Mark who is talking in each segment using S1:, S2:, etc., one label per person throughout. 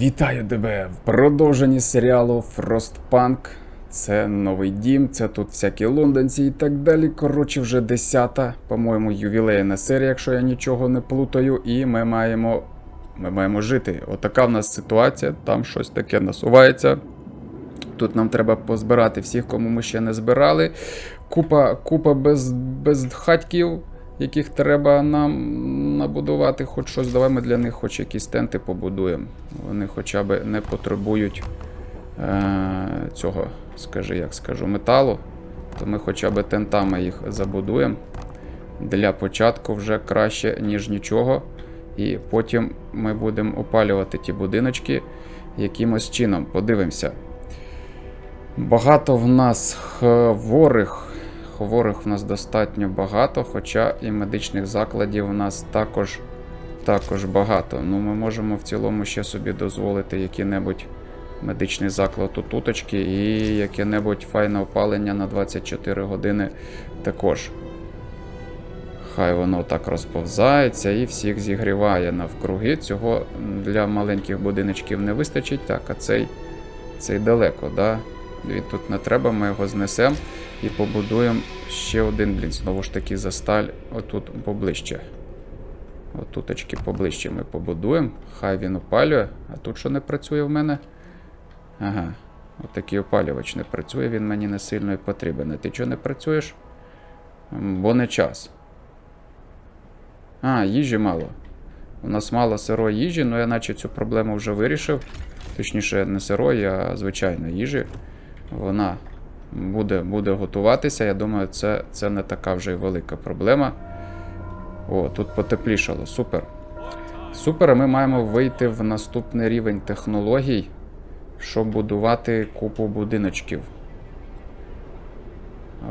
S1: Вітаю тебе в продовженні серіалу Frostpunk. Це новий дім, це тут всякі лондонці і так далі. Коротше, вже десята, по-моєму, ювілейна серія, якщо я нічого не плутаю, і ми маємо. Ми маємо жити. Отака в нас ситуація, там щось таке насувається. Тут нам треба позбирати всіх, кому ми ще не збирали. Купа, купа без, без хатьків, яких треба нам набудувати хоч щось. Давай ми для них хоч якісь тенти побудуємо. Вони хоча б не потребують е- цього, скажи, як скажу, металу. То ми хоча б тентами їх забудуємо. Для початку вже краще, ніж нічого. І потім ми будемо опалювати ті будиночки якимось чином. Подивимося. Багато в нас хворих. Хворих в нас достатньо багато, хоча і медичних закладів у нас також, також багато. Ну, ми можемо в цілому ще собі дозволити який-небудь медичний заклад у туточки і яке-небудь файне опалення на 24 години також. Хай воно так розповзається і всіх зігріває навкруги. Цього для маленьких будиночків не вистачить. Так, а цей, цей далеко, да? Він тут не треба, ми його знесемо і побудуємо ще один, блін, знову ж таки за сталь отут поближче. Отуточки поближче ми побудуємо. Хай він опалює. А тут що не працює в мене? Ага. Отакий опалювач не працює, він мені не сильно і потрібен. А ти чого не працюєш? Бо не час. А, їжі мало. У нас мало сирої їжі, але я наче цю проблему вже вирішив. Точніше, не сирої, а звичайної їжі. Вона буде, буде готуватися. Я думаю, це, це не така вже й велика проблема. О, тут потеплішало. Супер. Супер, ми маємо вийти в наступний рівень технологій, щоб будувати купу будиночків.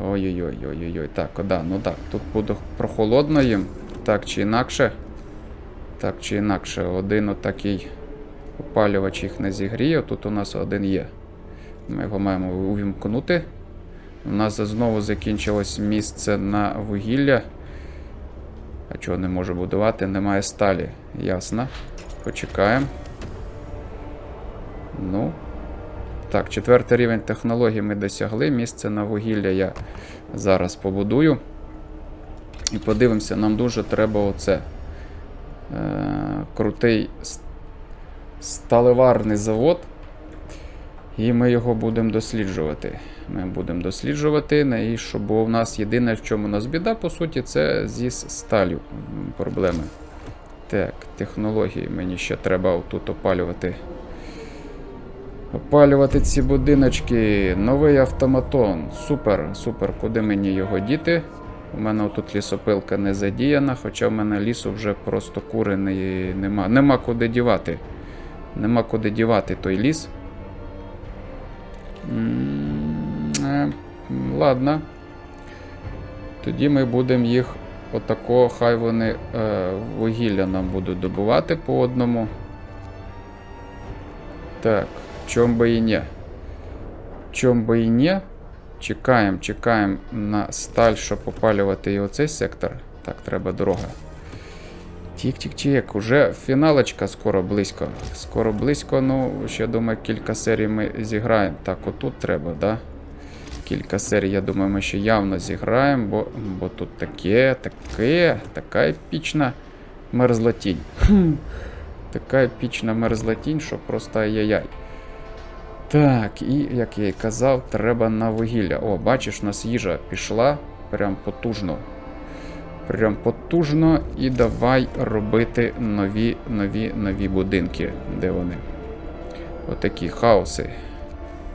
S1: Ой-ой-ой-ой-ой. Так, да, ну так, тут буде прохолодно їм, так чи інакше. Так чи інакше, один отакий опалювач їх не зігріє. Тут у нас один є. Ми його маємо увімкнути. У нас знову закінчилось місце на вугілля. А чого не можу будувати? Немає сталі. Ясно. Почекаємо. Ну. Так, четвертий рівень технологій ми досягли. Місце на вугілля я зараз побудую. І подивимося, нам дуже треба оце. Е, крутий сталеварний завод. І ми його будемо досліджувати. Ми будемо досліджувати, і бо у нас єдине, в чому у нас біда, по суті, це зі сталю проблеми. Так, технології мені ще треба тут опалювати. Опалювати ці будиночки. Новий автоматон. Супер, супер. Куди мені його діти? У мене тут лісопилка не задіяна, хоча в мене лісу вже просто кури не, нема. Нема куди дівати. Нема куди дівати той ліс. Е, Ладно. Тоді ми будемо їх отако, хай вони е, вугілля нам будуть добувати по одному. Так, чом би і не. Чом би і не. Чекаємо, чекаємо на сталь, щоб опалювати і оцей сектор. Так, треба дорога. Тік-тік-тік, уже фіналочка скоро близько. Скоро близько, ну, ще думаю, кілька серій ми зіграємо. Так, отут треба, да? Кілька серій, я думаю, ми ще явно зіграємо, бо, бо тут таке, таке, така епічна мерзлотінь. Така епічна мерзлотінь, що просто ай-яй-яй. Так, і як я й казав, треба на вугілля. О, бачиш, у нас їжа пішла прям потужно. Прям потужно. І давай робити нові, нові, нові будинки. Де вони? Отакі хаоси.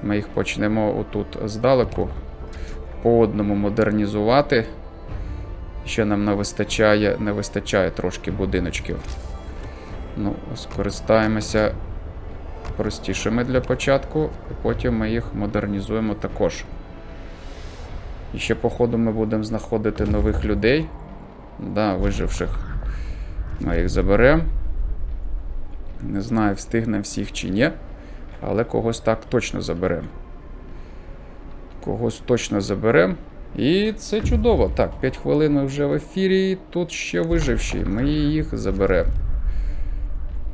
S1: Ми їх почнемо отут здалеку. По одному модернізувати. Ще нам не вистачає, не вистачає трошки будиночків. Ну, скористаємося простішими для початку, і потім ми їх модернізуємо також. І ще, походу, ми будемо знаходити нових людей. Да, виживших. Ми їх заберемо. Не знаю, встигнемо всіх чи ні. Але когось так точно заберемо. Когось точно заберемо. І це чудово. Так, 5 хвилин вже в ефірі. Тут ще виживші. Ми їх заберемо.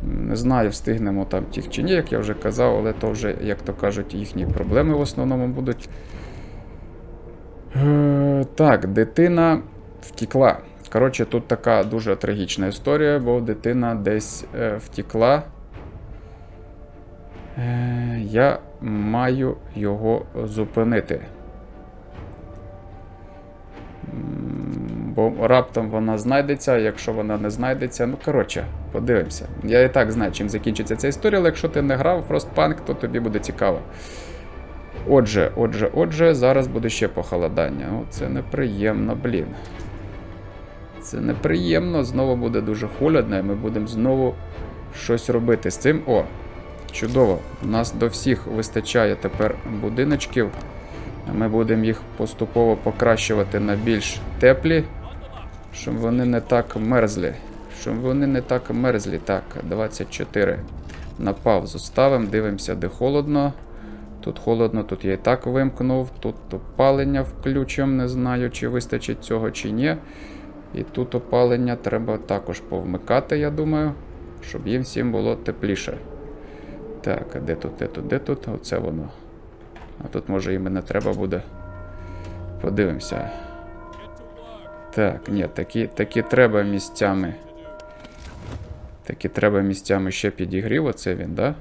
S1: Не знаю, встигнемо там тих чи ні, як я вже казав, але то вже, як то кажуть, їхні проблеми в основному будуть. Е, Так, дитина втікла. Коротше, тут така дуже трагічна історія, бо дитина десь е, втікла. Е, я маю його зупинити. Бо раптом вона знайдеться, а якщо вона не знайдеться, ну коротше, подивимося. Я і так знаю, чим закінчиться ця історія, але якщо ти не грав в Frostpunk, то тобі буде цікаво. Отже, отже, отже, зараз буде ще похолодання. О, це неприємно, блін. Це неприємно, знову буде дуже холодно, і ми будемо знову щось робити з цим. О, чудово. У нас до всіх вистачає тепер будиночків. Ми будемо їх поступово покращувати на більш теплі, щоб вони не так мерзлі. Щоб вони не так мерзлі. Так, 24. На паузу ставимо, дивимося, де холодно. Тут холодно, тут я і так вимкнув, тут опалення включимо, не знаю, чи вистачить цього чи ні. І тут опалення треба також повмикати, я думаю, щоб їм всім було тепліше. Так, а де тут, де тут, де тут? Оце воно. А тут може і не треба буде. Подивимося. Так, ні, такі, такі треба місцями. Такі треба місцями ще підігрів, оце він, да?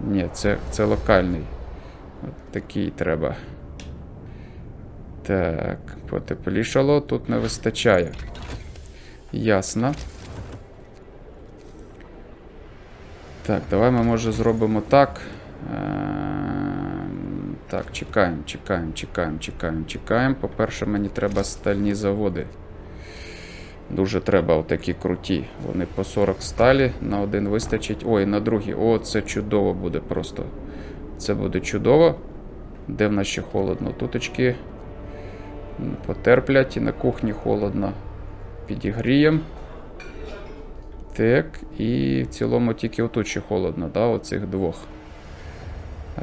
S1: Ні, це, це локальний. От такий треба. Так, потеплішало, тут не вистачає. Ясно. Так, давай ми може зробимо так. Ем, Так, чекаємо, чекаємо, чекаємо, чекаємо, чекаємо. По-перше, мені треба стальні заводи. Дуже треба отакі круті. Вони по 40 сталі, на один вистачить. Ой, на другий. О, це чудово буде просто. Це буде чудово. Де в нас ще холодно? Туточки м, потерплять і на кухні холодно. Підігріємо. Так, і в цілому тільки отут холодно, да, оцих двох.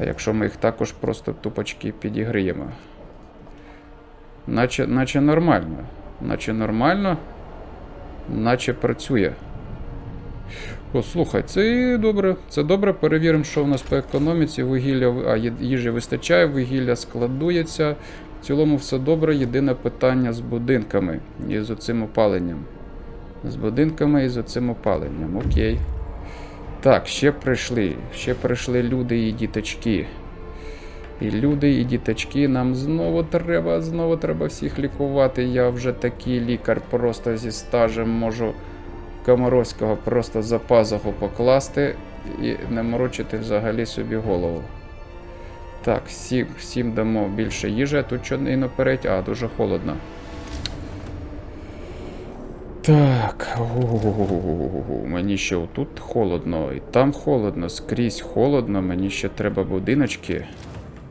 S1: А якщо ми їх також просто тупочки підігріємо. Наче, наче нормально. Наче нормально. Наче працює. О, слухай, це добре. Це добре. Перевіримо, що в нас по економіці. Вугілля, а, їжі вистачає, вугілля складується. В цілому все добре. Єдине питання з будинками і з оцим опаленням. З будинками і з оцим опаленням. Окей. Так, ще прийшли. Ще прийшли люди і діточки. І люди, і діточки, нам знову треба, знову треба всіх лікувати. Я вже такий лікар просто зі стажем можу Комаровського просто за пазуху покласти і не морочити взагалі собі голову. Так, всім, всім дамо більше їжі, тут що не наперед, а дуже холодно. Так, у мені ще отут холодно, і там холодно, скрізь холодно, мені ще треба будиночки.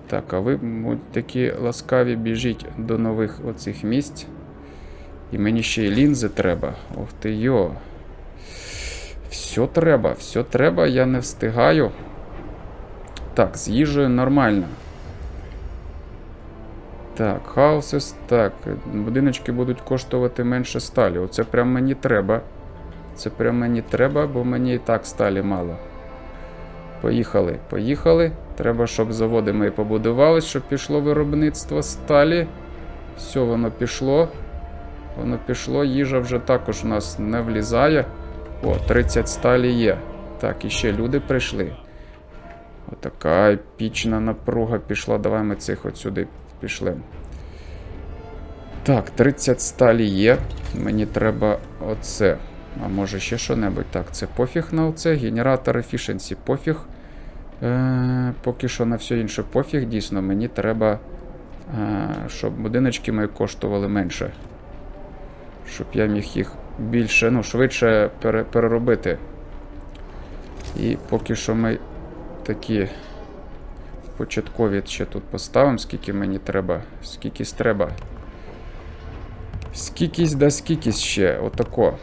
S1: Так, а ви будь такі ласкаві біжіть до нових оцих місць. І мені ще й лінзи треба. Ох ти йо. Все треба, все треба, я не встигаю. Так, з їжею нормально. Так, хаусес, так. Будиночки будуть коштувати менше сталі. Оце прям мені треба. Це прям мені треба, бо мені і так сталі мало. Поїхали, поїхали. Треба, щоб заводи мої побудувались, щоб пішло виробництво сталі. Все, воно пішло. Воно пішло, їжа вже також у нас не влізає. О, 30 сталі є. Так, і ще люди прийшли. Отака епічна напруга пішла. Давай ми цих от сюди пішли. Так, 30 сталі є. Мені треба оце. А може ще що-небудь. Так, це пофіг на оце. Генератор efficiency пофіг. Е, поки що на все інше пофіг. Дійсно, мені треба, е, щоб будиночки мої коштували менше. Щоб я міг їх більше, ну, швидше пере, переробити. І поки що ми такі початкові ще тут поставимо, скільки мені треба, скількись треба. Скількись да скількись ще, отако.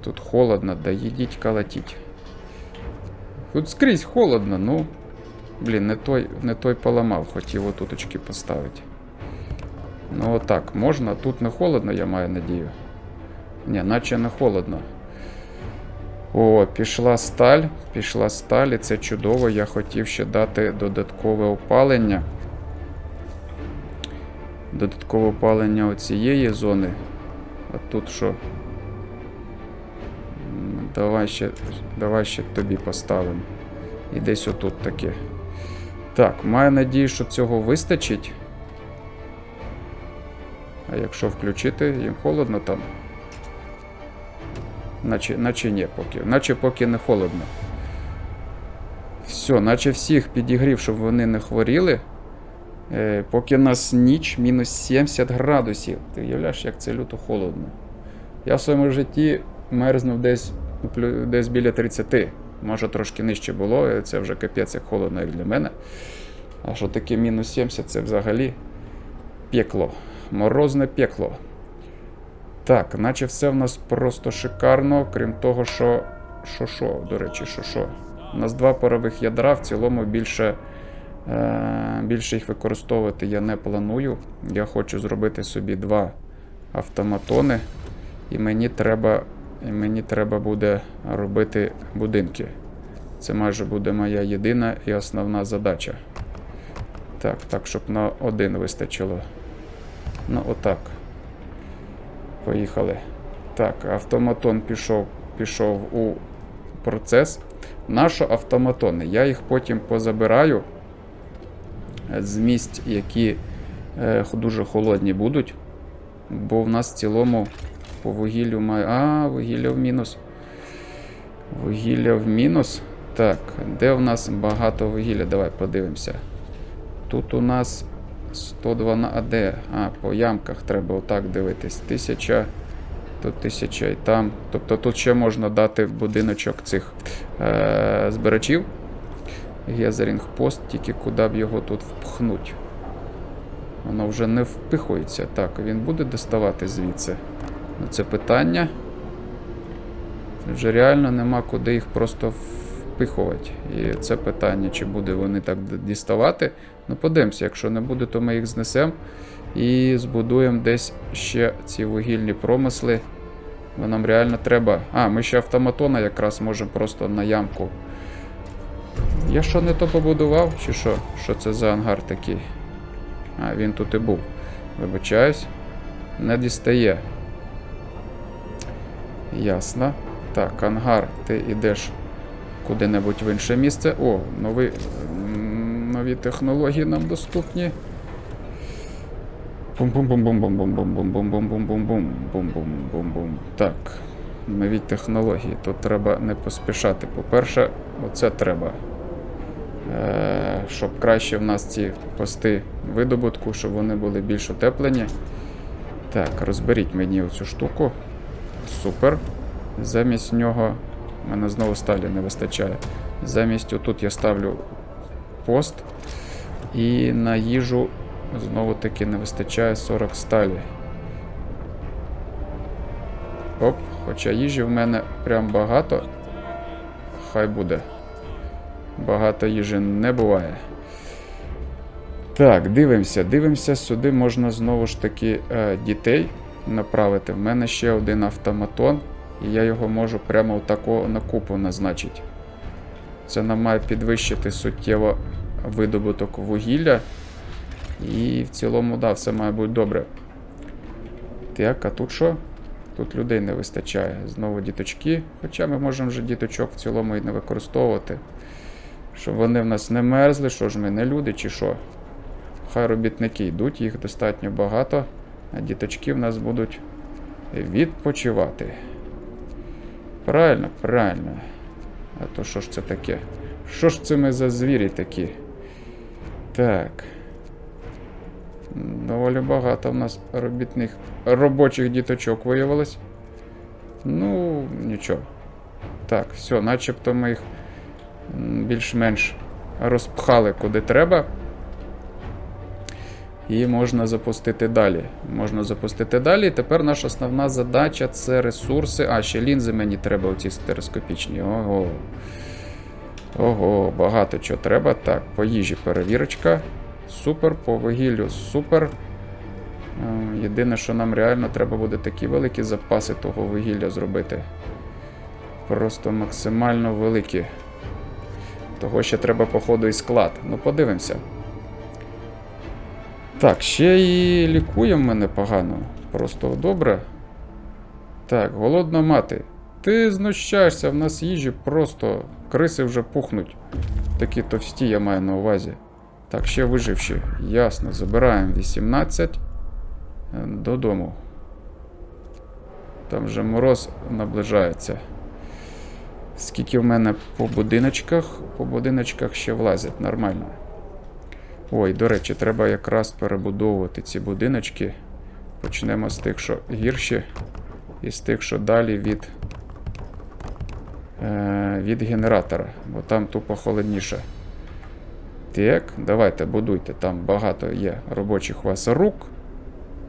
S1: Тут холодно, да їдіть колотіть. Тут скрізь холодно, ну. Блін, не той, не той поламав, хотів отуточки поставити. Ну отак, можна. Тут не холодно, я маю надію. Ні, наче не холодно. О, пішла сталь, пішла сталь, і це чудово. Я хотів ще дати додаткове опалення. Додаткове опалення оцієї зони. А тут що? Давай ще, давай ще тобі поставимо. І десь отут таке. Так, маю надію, що цього вистачить. А якщо включити, їм холодно там. Наче, наче ні поки. Наче поки не холодно. Все, наче всіх підігрів, щоб вони не хворіли. Е, поки нас ніч мінус 70 градусів. Ти уявляєш, як це люто холодно. Я в своєму житті мерзнув десь, десь біля 30. Може трошки нижче було, це вже капець як холодно, як для мене. А що таке мінус 70, це взагалі пекло. Морозне пекло. Так, наче все в нас просто шикарно, крім того, що. Що що, до речі, що що. У нас два парових ядра, в цілому більше, е, більше їх використовувати я не планую. Я хочу зробити собі два автоматони, і мені треба, і мені треба буде робити будинки. Це майже буде моя єдина і основна задача. Так, так, щоб на один вистачило. Ну, отак. Поїхали. Так, автоматон пішов, пішов у процес. Наші автоматони. Я їх потім позабираю з місць, які е, дуже холодні будуть. Бо в нас в цілому по вугіллю має. А, вугілля в мінус. Вугілля в мінус. Так, де в нас багато вугілля? Давай подивимося. Тут у нас 112 а де? А, по ямках треба отак дивитись. Тисяча, тут тисяча і там. Тобто тут ще можна дати будиночок цих е- збирачів. Гезерінг пост, тільки куди б його тут впхнуть. Воно вже не впихується. Так, він буде доставати звідси. Це питання. Вже реально нема куди їх просто впихувати. І це питання, чи буде вони так діставати. Ну, подивимося, якщо не буде, то ми їх знесемо і збудуємо десь ще ці вугільні промисли. Бо нам реально треба. А, ми ще автоматона якраз можемо просто на ямку. Я що не то побудував, чи що? Що це за ангар такий? А, він тут і був. Вибачаюсь. Не дістає. Ясно. Так, ангар, ти йдеш куди-небудь в інше місце. О, нові, м, нові технології нам доступні. Бум-бум-бум-бум-бум-бум-бум-бум-бум-бум-бум-бум-бум. Так, нові технології. Тут треба не поспішати. По-перше, оце треба. Е, щоб краще в нас ці пости видобутку, щоб вони були більш утеплені. Так, розберіть мені оцю штуку. Супер. Замість нього. У мене знову сталі не вистачає. Замість отут я ставлю пост. І на їжу знову таки не вистачає 40 сталі. Оп, хоча їжі в мене прям багато. Хай буде. Багато їжі не буває. Так, дивимося, дивимося. Сюди можна знову ж таки е, дітей направити. В мене ще один автоматон, і я його можу прямо тако на купу назначити. Це нам має підвищити суттєво видобуток вугілля. І в цілому, да, все має бути добре. Так, а тут що? Тут людей не вистачає. Знову діточки. Хоча ми можемо вже діточок в цілому і не використовувати. Щоб вони в нас не мерзли, що ж ми не люди чи що. Хай робітники йдуть, їх достатньо багато, а діточки в нас будуть відпочивати. Правильно, правильно. А то що ж це таке? Що ж це ми за звірі такі? Так. Доволі багато в нас робітних робочих діточок виявилось. Ну, нічого. Так, все, начебто ми їх більш-менш розпхали куди треба. І можна запустити далі. Можна запустити далі. І тепер наша основна задача це ресурси. А, ще лінзи мені треба оці стереоскопічні. Ого. Ого, багато чого треба. Так, по їжі перевірочка. Супер, по вугіллю супер. Е, Єдине, що нам реально треба буде такі великі запаси того вугілля зробити. Просто максимально великі. Того ще треба, походу, і склад. Ну, подивимося. Так, ще і лікує мене погано. Просто добре. Так, голодна мати. Ти знущаєшся, в нас їжі просто криси вже пухнуть. Такі товсті я маю на увазі. Так, ще виживші. Ясно, забираємо 18 е, додому. Там вже мороз наближається. Скільки в мене по будиночках? По будиночках ще влазять нормально. Ой, до речі, треба якраз перебудовувати ці будиночки. Почнемо з тих, що гірші, і з тих, що далі від, е, від генератора, бо там тупо холодніше. Так, давайте будуйте, там багато є робочих у вас рук.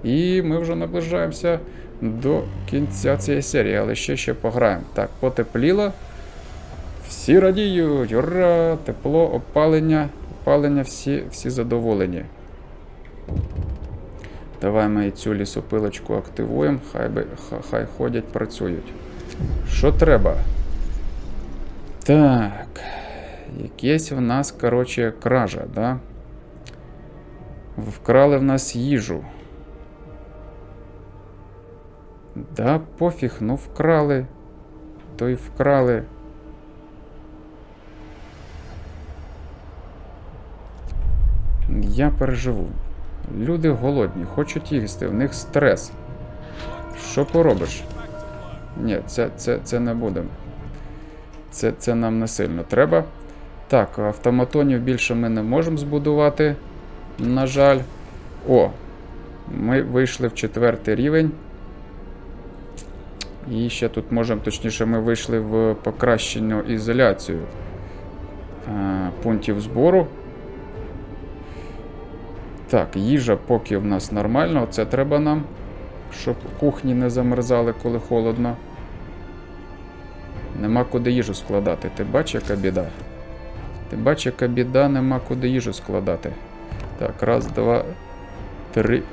S1: І ми вже наближаємося до кінця цієї серії, але ще ще пограємо. Так, потепліло. Всі радіють, ура! Тепло, опалення, опалення, всі, всі задоволені. Давай ми цю лісопилочку активуємо, хай, би, хай ходять, працюють. Що треба? Так. Якесь в нас, коротше, кража, да? Вкрали в нас їжу. Да, пофіг, ну вкрали. То й вкрали. Я переживу. Люди голодні, хочуть їсти, в них стрес. Що поробиш? Ні, це, це, це не будемо. Це, це нам не сильно треба. Так, автоматонів більше ми не можемо збудувати. На жаль. О! Ми вийшли в четвертий рівень. І ще тут можемо, точніше, ми вийшли в покращену ізоляцію е, пунктів збору. Так, їжа поки в нас нормально. Це треба нам, щоб кухні не замерзали, коли холодно. Нема куди їжу складати. Ти бачиш, яка біда? Ти бачиш, яка біда, нема куди їжу складати. Так, раз, два, три.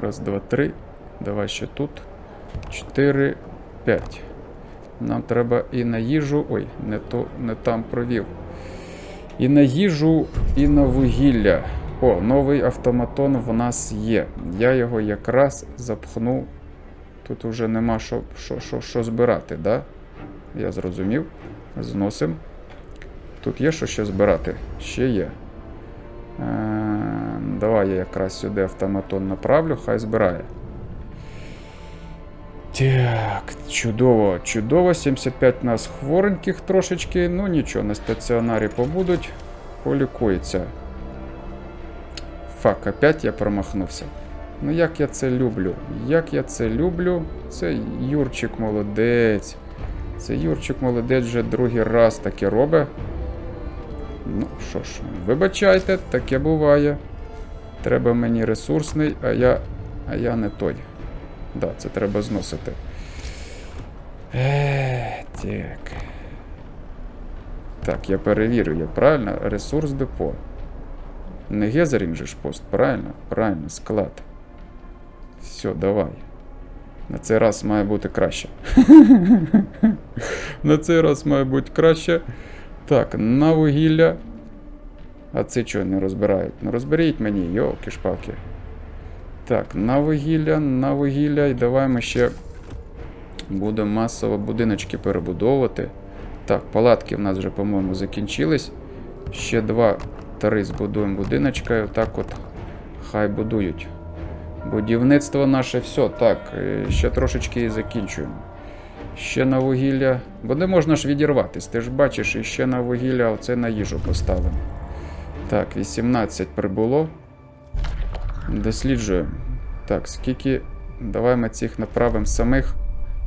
S1: Раз, два, три. Давай ще тут. Чотири, п'ять. Нам треба і на їжу. Ой, не то не там провів. І на їжу, і на вугілля. О, новий автоматон в нас є. Я його якраз запхну. Тут вже нема що, що, що, що збирати, да? Я зрозумів. Зносим. Тут є що ще збирати? Ще є. Е, давай я якраз сюди автоматон направлю, хай збирає. Так, чудово, чудово. 75 нас хвореньких трошечки. Ну нічого, на стаціонарі побудуть, полікуються. Фак, опять я промахнувся. Ну як я це люблю? Як я це люблю? Це Юрчик молодець. Це Юрчик молодець вже другий раз таке робить. Ну що ж, вибачайте, таке буває. Треба мені ресурсний, а я, а я не той. Да, це треба зносити. Ех, так. Так, я перевірю, я правильно? Ресурс депо. Не Гезерінг же ж пост, правильно? Правильно, склад. Все, давай. На цей раз має бути краще. На цей раз має бути краще. Так, на вугілля. А це чого не розбирають? Ну розберіть мені, йолки-шпалки. Так, на вугілля, на вугілля. І давай ми ще будемо масово будиночки перебудовувати. Так, палатки в нас вже, по-моєму, закінчились. Ще два-три збудуємо будиночка. І отак от хай будують. Будівництво наше все. Так, е, ще трошечки і закінчуємо. Ще на вугілля. Бо не можна ж відірватись. Ти ж бачиш, і ще на вугілля оце на їжу поставимо. Так, 18 прибуло. Досліджуємо. Так, скільки. Давай ми цих направимо самих.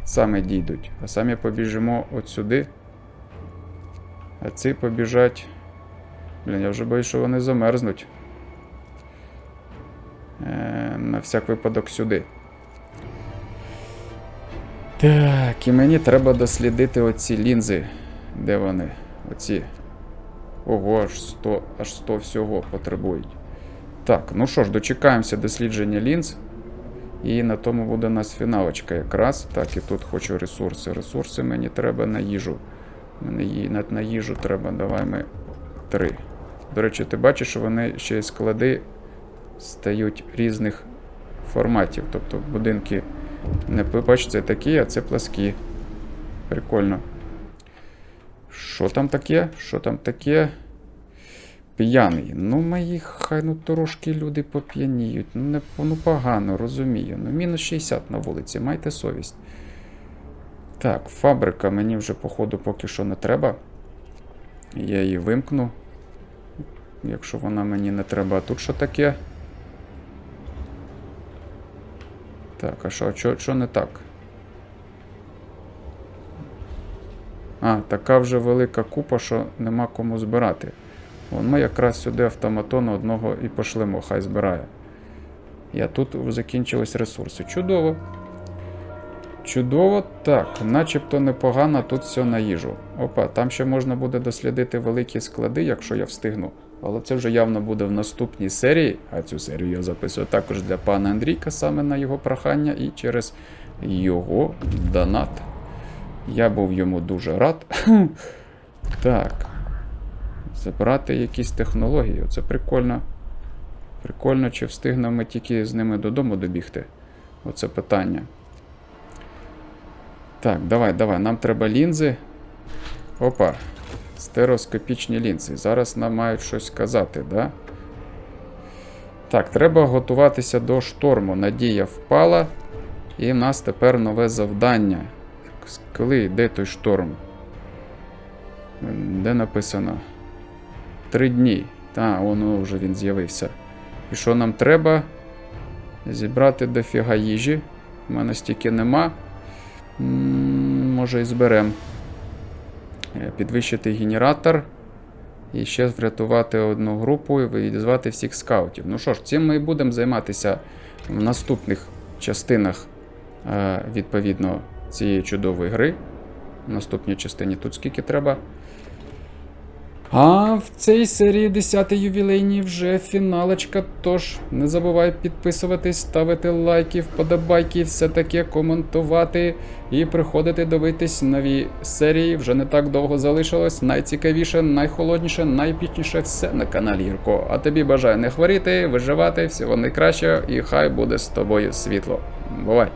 S1: Самі дійдуть. А самі побіжимо от сюди. А ці побіжать. Блін, я вже боюсь, що вони замерзнуть. Е, на всяк випадок сюди. Так, і мені треба дослідити оці лінзи. Де вони? Оці. Ого, аж 100, аж 100 всього потребують. Так, ну що ж, дочекаємося дослідження лінз. І на тому буде у нас фіналочка якраз. Так, і тут хочу ресурси. Ресурси мені треба на їжу. Мені на, їжу треба, давай ми три. До речі, ти бачиш, що вони ще й склади стають різних форматів. Тобто будинки не бач, такі, а це пласкі. Прикольно. Що там таке? Що там таке? П'яний. Ну, мої хай ну трошки люди поп'яніють. Ну, не, ну погано, розумію. Ну, мінус 60 на вулиці, майте совість. Так, фабрика мені вже, походу, поки що не треба. Я її вимкну. Якщо вона мені не треба, а тут що таке? Так, а що, що, що не так? А, така вже велика купа, що нема кому збирати. Ми якраз сюди автоматону одного і пошлемо, хай збирає. А тут закінчились ресурси. Чудово. Чудово, так, начебто непогано тут все на їжу. Опа, там ще можна буде дослідити великі склади, якщо я встигну. Але це вже явно буде в наступній серії. А цю серію я записую також для пана Андрійка, саме на його прохання і через його донат. Я був йому дуже рад. так. Забрати якісь технології. Це прикольно. Прикольно, чи встигнемо ми тільки з ними додому добігти? Оце питання. Так, давай, давай. Нам треба лінзи. Опа. Стереоскопічні лінзи. Зараз нам мають щось казати, да? Так, треба готуватися до шторму. Надія впала. І в нас тепер нове завдання. Коли йде той шторм? Де написано? Три дні. Та, воно вже він з'явився. І що нам треба? Зібрати дофіга їжі. У мене стільки нема. Може і зберем. Е, Підвищити генератор. І ще врятувати одну групу і відізвати всіх скаутів. Ну що ж, цим ми і будемо займатися в наступних частинах, е, відповідно, цієї чудової гри. В наступній частині тут скільки треба. А в цій серії 10 ювілейній вже фіналочка. Тож не забувай підписуватись, ставити лайки, вподобайки, все таке, коментувати і приходити дивитись нові серії. Вже не так довго залишилось. Найцікавіше, найхолодніше, найпічніше все на каналі Юрко. А тобі бажаю не хворіти, виживати, всього найкращого, і хай буде з тобою світло. Бувай!